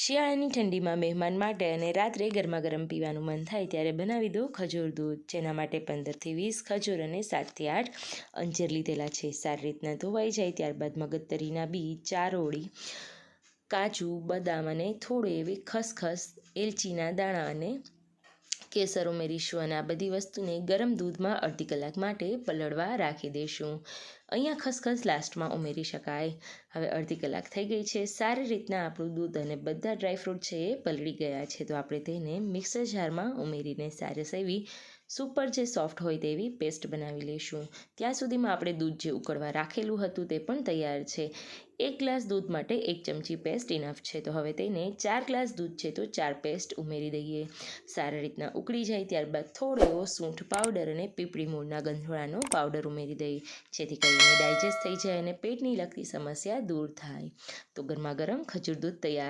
શિયાળાની ઠંડીમાં મહેમાન માટે અને રાત્રે ગરમા ગરમ પીવાનું મન થાય ત્યારે બનાવી દો ખજૂર દૂધ, જેના માટે પંદરથી વીસ ખજૂર અને સાતથી આઠ અંજીર લીધેલા છે. સારી રીતના ધોવાઈ જાય ત્યારબાદ મગજતરીના બી ચારોળી, કાજુ, બદામ અને થોડી એવી ખસખસ, એલચીના દાણા અને કેસર ઉમેરીશું અને આ બધી વસ્તુને ગરમ દૂધમાં અડધી કલાક માટે પલળવા રાખી દઈશું અહીંયા ખસખસ લાસ્ટમાં ઉમેરી શકાય. હવે અડધી કલાક થઈ ગઈ છે. સારી રીતના આપણું દૂધ અને બધા ડ્રાયફ્રૂટ છે એ પલળી ગયા છે. તો આપણે તેને મિક્સર જારમાં ઉમેરીને સારસ એવી સુપર જે સોફ્ટ હોય તેવી પેસ્ટ બનાવી લઈશું. ત્યાં સુધીમાં આપણે દૂધ જે ઉકળવા રાખેલું હતું તે પણ તૈયાર છે. એક ગ્લાસ દૂધ માટે એક ચમચી પેસ્ટ ઇનફ છે. તો હવે તેને ચાર ગ્લાસ દૂધ છે તો ચાર પેસ્ટ ઉમેરી દઈએ. સારી રીતના ઉકળી જાય ત્યારબાદ થોડો એવો સૂંઠ પાવડર અને પીપળી મૂળના ગંધોળાનો પાવડર ઉમેરી દઈએ. જેથી કરીને ડાયજેસ્ટ થઈ જાય અને પેટની લગતી સમસ્યા દૂર થાય. તો ગરમા ગરમ ખજૂર દૂધ તૈયાર